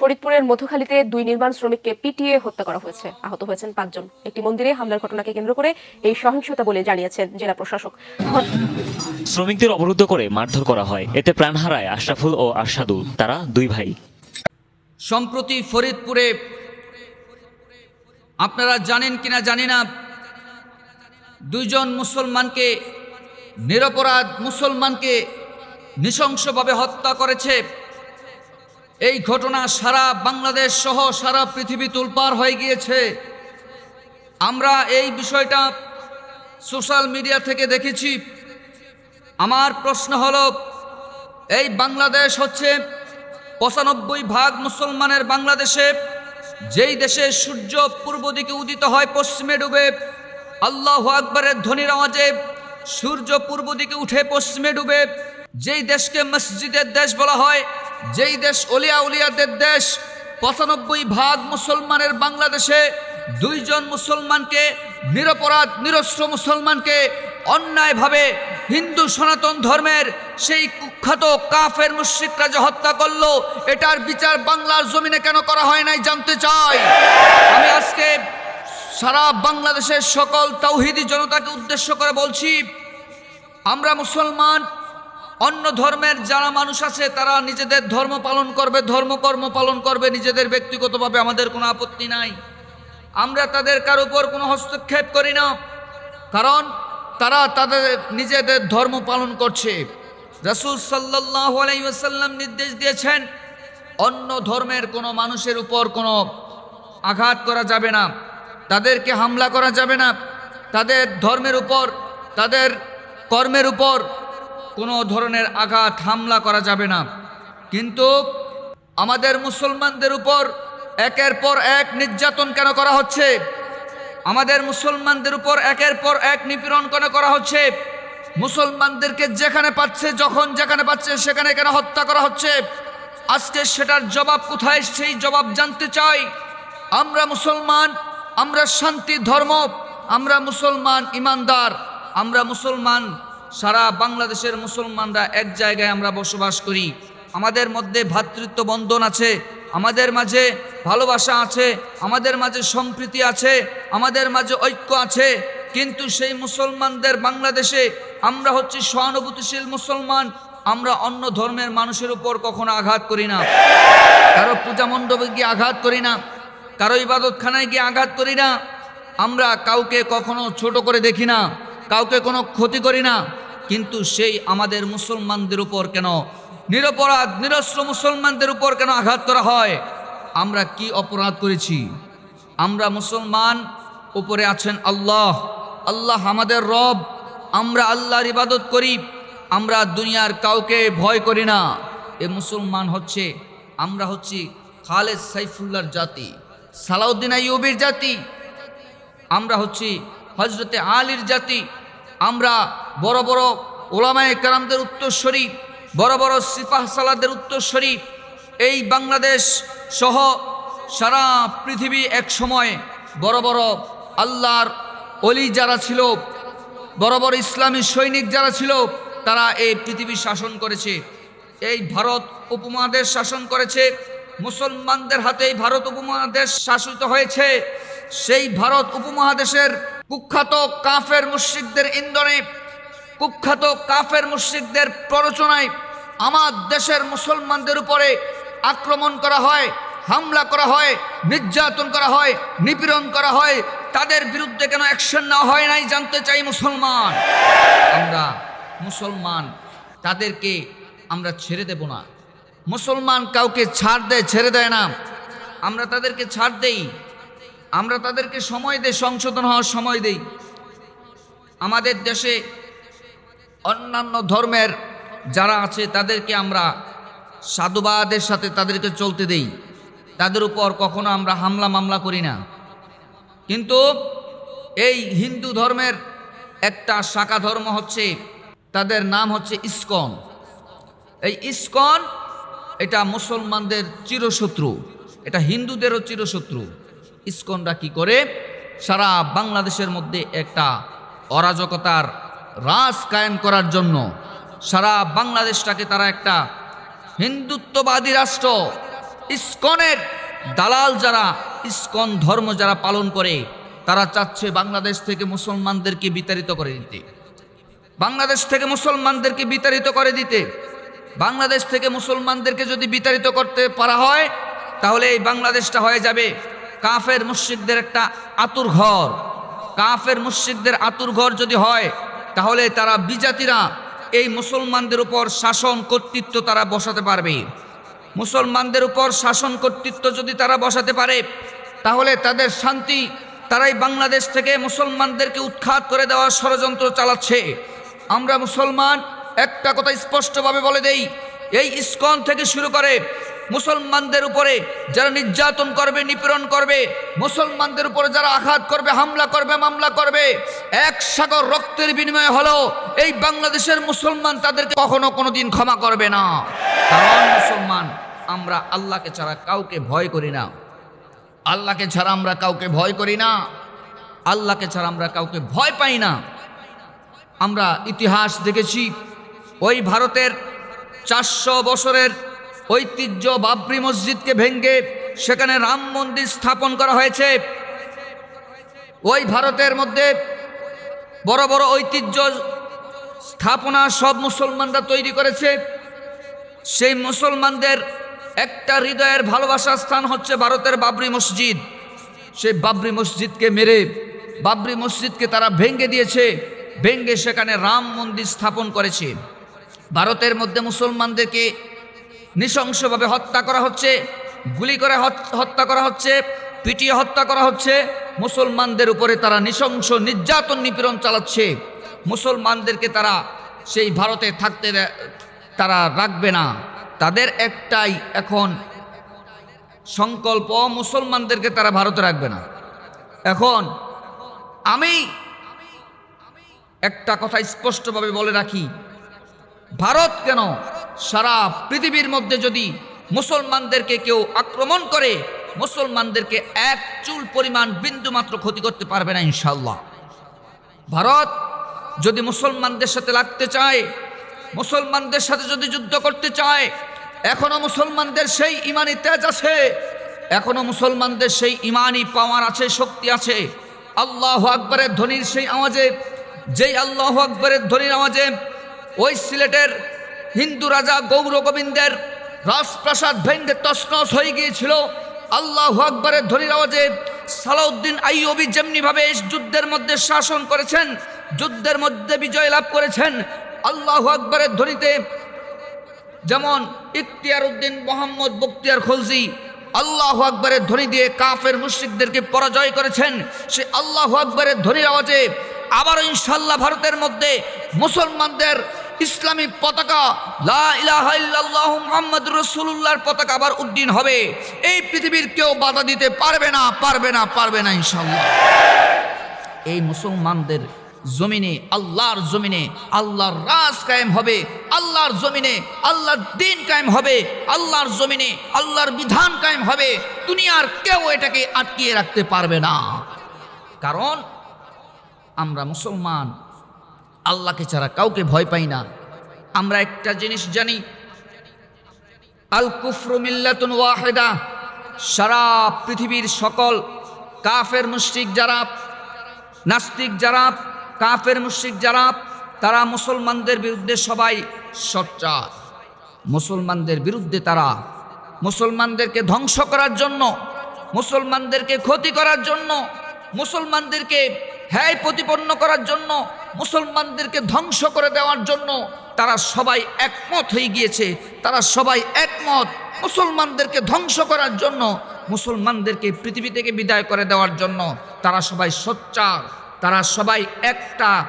ফরিদপুরের মধুখালীতে দুই নির্মাণ শ্রমিককে পিটিয়ে হত্যা করা হয়েছে। আহত হয়েছেন পাঁচজন। একটি মন্দিরে হামলার ঘটনাকে কেন্দ্র করে এই সহিংসতা বলে জানিয়েছেন জেলা প্রশাসক। শ্রমিকদের অবরুদ্ধ করে মারধর করা হয়। এতে প্রাণ হারায় আশরাফুল ও আরশাদুল তারা দুই ভাই। সম্প্রতি ফরিদপুরে আপনারা জানেন কিনা জানি না দুইজন মুসলমানকে নিরপরাধ মুসলমানকে নৃশংসভাবে হত্যা করেছে। এই ঘটনা সারা বাংলাদেশ সহ সারা পৃথিবী তুলপার হয়ে গিয়েছে। আমরা এই বিষয়টা সোশ্যাল মিডিয়া থেকে দেখেছি। আমার প্রশ্ন হল, এই বাংলাদেশ হচ্ছে পঁচানব্বই ভাগ মুসলমানের বাংলাদেশে, যেই দেশে সূর্য পূর্ব দিকে উদিত হয়, পশ্চিমে ডুবে আল্লাহ আকবরের ধ্বনির আওয়াজে সূর্য পূর্ব দিকে উঠে পশ্চিমে ডুবে, যেই দেশকে মসজিদের দেশ বলা হয় যেই দেশ অলিয়া উলিয়াদের দেশ, পঁচানব্বই ভাগ মুসলমানের বাংলাদেশে দুইজন মুসলমানকে, নিরপরাধ, নিরস্ত্র মুসলমানকে অন্যায়ভাবে হিন্দু সনাতন ধর্মের সেই কুখ্যাত কাফের মুশ্রিকরা যে হত্যা করল, এটার বিচার বাংলার জমিনে কেন করা হয় নাই জানতে চাই। আমি আজকে সারা বাংলাদেশের সকল তৌহিদি জনতাকে উদ্দেশ্য করে বলছি, আমরা মুসলমান অন্য ধর্মের যারা মানুষ আছে, তারা নিজেদের ধর্ম পালন করবে, ধর্মকর্ম পালন করবে, নিজেদের ব্যক্তিগতভাবে আমাদের কোনো আপত্তি নাই। আমরা তাদের কার উপর কোনো হস্তক্ষেপ করি না। কারণ তারা তাদের নিজেদের ধর্ম পালন করছে। রসুল সাল্লাহ আলাইসাল্লাম নির্দেশ দিয়েছেন, অন্য ধর্মের কোনো মানুষের উপর কোনো আঘাত করা যাবে না। তাদেরকে হামলা করা যাবে না। তাদের ধর্মের উপর, তাদের কর্মের উপর কোনো ধরনের আঘাত, হামলা করা যাবে না। কিন্তু আমাদের মুসলমানদের উপর একের পর এক নির্যাতন কেন করা হচ্ছে? আমাদের মুসলমানদের উপর একের পর এক নিপীড়ন কেন করা হচ্ছে? মুসলমানদেরকে যেখানে পাচ্ছে, যখন যেখানে পাচ্ছে, সেখানে কেন হত্যা করা হচ্ছে? আজকে সেটার জবাব কোথায়? সেই জবাব জানতে চাই। আমরা মুসলমান, আমরা শান্তি, ধর্ম, আমরা মুসলমান, ইমানদার, আমরা মুসলমান সারা বাংলাদেশের মুসলমানরা এক জায়গায় আমরা বসবাস করি। আমাদের মধ্যে ভ্রাতৃত্ব বন্ধন আছে, আমাদের মাঝে ভালোবাসা আছে, আমাদের মাঝে সম্প্রীতি আছে, আমাদের মাঝে ঐক্য আছে। কিন্তু সেই মুসলমানদের বাংলাদেশে আমরা হচ্ছি সহানুভূতিশীল মুসলমান, আমরা অন্য ধর্মের মানুষের উপর কখনো আঘাত করি না। কারও পূজা মণ্ডপে গিয়ে আঘাত করি না, কারও ইবাদতখানায় গিয়ে আঘাত করি না। আমরা কাউকে কখনো ছোট করে দেখি না, কাউকে কোনো ক্ষতি করি না। কিন্তু সেই আমাদের মুসলমানদের উপর কেন? নিরপরাধ, নিরস্ত্র মুসলমানদের উপর কেন আঘাত করা হয়? আমরা কি অপরাধ করেছি? আমরা মুসলমান, উপরে আছেন আল্লাহ। আল্লাহ আমাদের রব। আমরা আল্লাহর ইবাদত করি। আমরা দুনিয়ার কাউকে ভয় করি না। এ মুসলমান হচ্ছে, আমরা হচ্ছি খালেদ সাইফুল্লার জাতি, সালাউদ্দিন আইয়ুবের জাতি। আমরা হচ্ছি হজরতে আলীর জাতি। আমরা বড় বড় ওলামায়ে কারামদের উত্তরস্বরী, বড় বড় সিপাহ সালাদের উত্তরস্বরী, এই বাংলাদেশ সহ সারা পৃথিবী এক সময় বড় বড় আল্লাহর অলি যারা ছিল, বড় বড় ইসলামী সৈনিক যারা ছিল, তারা এই পৃথিবী শাসন করেছে। এই ভারত উপমহাদেশ শাসন করেছে, মুসলমানদের হাতেই ভারত উপমহাদেশ শাসিত হয়েছে, সেই ভারত উপমহাদেশের কুখ্যাত কাফের মুশ্রিকদের ইন্ধনে, কুখ্যাত কাফের মুশ্রিকদের প্ররোচনায় আমার দেশের মুসলমানদের উপরে আক্রমণ করা হয়, হামলা করা হয়, নির্যাতন করা হয়, নিপীড়ন করা হয়। তাদের বিরুদ্ধে কেন অ্যাকশন নেওয়া হয় নাই জানতে চাই মুসলমান? আমরা মুসলমান, তাদেরকে আমরা ছেড়ে দেব না। মুসলমান কাউকে ছাড় দেয়, ছেড়ে দেয় না। আমরা তাদেরকে ছাড় দেই। আমরা তাদেরকে সময় দেই, সংশোধন হওয়ার সময় দেই। আমাদের দেশে অন্যান্য ধর্মের যারা আছে, তাদেরকে আমরা সাধুবাদের সাথে তাদেরকে চলতে দেই। তাদের উপর কখনো আমরা হামলা মামলা করি না। কিন্তু এই হিন্দু ধর্মের একটা শাখা ধর্ম হচ্ছে, তাদের নাম হচ্ছে ইস্কন। এই ইস্কন, এটা মুসলমানদের চিরশত্রু, এটা হিন্দুদেরও চিরশত্রু। ইস্কনরা কি করে? সারা বাংলাদেশের মধ্যে একটা অরাজকতার রাজ কায়েম করার জন্য সারা বাংলাদেশটাকে তারা একটা হিন্দুত্ববাদী রাষ্ট্র, ইস্কনের দালাল যারা, ইস্কন ধর্ম যারা পালন করে, তারা চাচ্ছে বাংলাদেশ থেকে মুসলমানদেরকে বিতাড়িত করে দিতে। বাংলাদেশ থেকে মুসলমানদেরকে বিতাড়িত করে দিতে। বাংলাদেশ থেকে মুসলমানদেরকে যদি বিতাড়িত করতে পারা হয়, তাহলে এই বাংলাদেশটা হয়ে যাবে কাফের মুশ্রিকদের একটা আতুর ঘর। কাফের মুশ্রিকদের আতুর ঘর যদি হয়, তাহলে তারা বিজাতিরা এই মুসলমানদের উপর শাসন কর্তৃত্ব তারা বসাতে পারবে। মুসলমানদের উপর শাসন কর্তৃত্ব যদি তারা বসাতে পারে, তাহলে তাদের শান্তি তারাই বাংলাদেশ থেকে মুসলমানদেরকে উৎখাত করে দেওয়ার ষড়যন্ত্র চালাচ্ছে। আমরা মুসলমান একটা কথা স্পষ্টভাবে বলে দেই, এই ইস্কন থেকে শুরু করে মুসলমানদের উপরে যারা নির্যাতন করবে, নিপীড়ন করবে, মুসলমানদের উপরে যারা আঘাত করবে, হামলা করবে, মামলা করবে, এক সাগর রক্তের বিনিময়ে হলো এই বাংলাদেশের মুসলমান তাদেরকে কখনো কোনো দিন ক্ষমা করবে না। কারণ মুসলমান, আমরা আল্লাহকে ছাড়া কাউকে ভয় করি না। আল্লাহকে ছাড়া আমরা কাউকে ভয় করি না। আল্লাহকে ছাড়া আমরা কাউকে ভয় পাই না। আমরা ইতিহাস দেখেছি, ওই ভারতের চারশো বছরের ঐতিহ্য বাবরি মসজিদকে ভেঙ্গে সেখানে রাম মন্দির স্থাপন করা হয়েছে। ওই ভারতের মধ্যে বড় বড় ঐতিহ্য স্থাপনা সব মুসলমানরা তৈরি করেছে। সেই মুসলমানদের একটা হৃদয়ের ভালোবাসার স্থান হচ্ছে ভারতের বাবরি মসজিদ। সেই বাবরি মসজিদকে মেরে, বাবরি মসজিদকে তারা ভেঙ্গে দিয়েছে, ভেঙ্গে সেখানে রাম মন্দির স্থাপন করেছে। ভারতের মধ্যে মুসলমানদেরকে নৃশংসভাবে হত্যা করা হচ্ছে, গুলি করে হত- হত্যা করা হচ্ছে, পিটিয়ে হত্যা করা হচ্ছে। মুসলমানদের উপরে তারা নৃশংস নির্যাতন নিপীড়ন চালাচ্ছে। মুসলমানদেরকে তারা সেই ভারতে থাকতে তারা রাখবে না। তাদের একটাই এখন সংকল্প, মুসলমানদেরকে তারা ভারতে রাখবে না। এখন আমি একটা কথা স্পষ্টভাবে বলে রাখি, ভারত কেন সারা পৃথিবীর মধ্যে যদি মুসলমানদেরকে কেউ আক্রমণ করে, মুসলমানদেরকে এক চুল পরিমাণ বিন্দু মাত্র ক্ষতি করতে পারবে না ইনশাল্লাহ ভারত যদি মুসলমানদের সাথে লাগতে চায়, মুসলমানদের সাথে যদি যুদ্ধ করতে চায়, এখনও মুসলমানদের সেই ইমানি তেজ আছে, এখনও মুসলমানদের সেই ইমানি পাওয়ার আছে, শক্তি আছে। আল্লাহ আকবরের ধ্বনির সেই আওয়াজে, যেই আল্লাহ আকবরের ধ্বনির আওয়াজে ওই সিলেটের হিন্দু রাজা গৌর গোবিন্দের রাজপ্রাসাদ ভেঙ্গে তসনস হয়ে গিয়েছিল। আল্লাহ আকবরের ধ্বনির আওয়াজে সালাউদ্দিন আইয়ুবি যেমনিভাবে যুদ্ধের মধ্যে শাসন করেছেন, যুদ্ধের মধ্যে বিজয় লাভ করেছেন, আল্লাহ আকবরের ধ্বনিতে যেমন ইখতিয়ার উদ্দিন মোহাম্মদ বক্তিয়ার খলজি আল্লাহ আকবরের ধ্বনি দিয়ে কাফের মুশ্রিকদেরকে পরাজয় করেছেন, সে আল্লাহ আকবরের ধ্বনির আওয়াজে আবারও ইনশাল্লাহ ভারতের মধ্যে মুসলমানদের ইসলামী পতাকা মুহাম্মদ রাসূলুল্লাহর পতাকা আবার উদ্দিন হবে। এই পৃথিবীর কেউ বাধা দিতে পারবে না পারবে না পারবে না ইনশাল্লাহ এই মুসলমানদের জমিনে, আল্লাহর জমিনে আল্লাহর রাজ কায়েম হবে, আল্লাহর জমিনে আল্লাহর দিন কায়েম হবে, আল্লাহর জমিনে আল্লাহর বিধান কায়েম হবে। দুনিয়ার কেউ এটাকে আটকিয়ে রাখতে পারবে না। কারণ আমরা মুসলমান, আল্লাহকে ছাড়া কাউকে ভয় পাই না। আমরা একটা জিনিস জানি। আল কুফরু মিল্লাতুন ওয়াহেদা। সারা পৃথিবীর সকল কাফের, মুশরিক যারা, নাস্তিক যারা, কাফের, মুশরিক যারা, তারা মুসলমানদের বিরুদ্ধে সবাই সচ্চার। মুসলমানদের বিরুদ্ধে তারা মুসলমানদেরকে ধ্বংস করার জন্য, মুসলমানদেরকে ক্ষতি করার জন্য, মুসলমানদেরকে হ্যায় প্রতিপন্ন করার জন্য মুসলমানদেরকে ধ্বংস করে দেওয়ার জন্য তারা সবাই একমত হয়ে গিয়েছে। তারা সবাই একমত মুসলমানদেরকে ধ্বংস করার জন্য, মুসলমানদেরকে পৃথিবী থেকে বিদায় করে দেওয়ার জন্য। তারা সবাই সোচ্চার, তারা সবাই একটা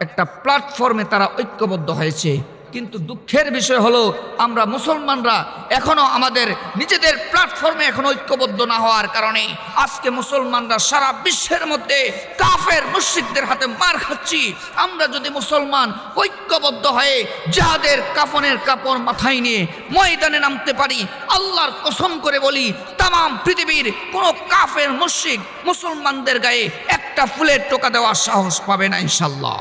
একটা প্ল্যাটফর্মে তারা ঐক্যবদ্ধ হয়েছে। কিন্তু দুঃখের বিষয় হলো, আমরা মুসলমানরা এখনও আমাদের নিজেদের প্ল্যাটফর্মে এখন ঐক্যবদ্ধ না হওয়ার কারণে আজকে মুসলমানরা সারা বিশ্বের মধ্যে কাফের মুশ্রিকদের হাতে মার খাচ্ছি। আমরা যদি মুসলমান ঐক্যবদ্ধ হয়ে যাদের কাফনের কাপড় মাথায় নিয়ে ময়দানে নামতে পারি, আল্লাহর কসম করে বলি তাম পৃথিবীর কোনো কাফের মুশ্রিক মুসলমানদের গায়ে একটা ফুলের টোকা দেওয়ার সাহস পাবে না ইনশাল্লাহ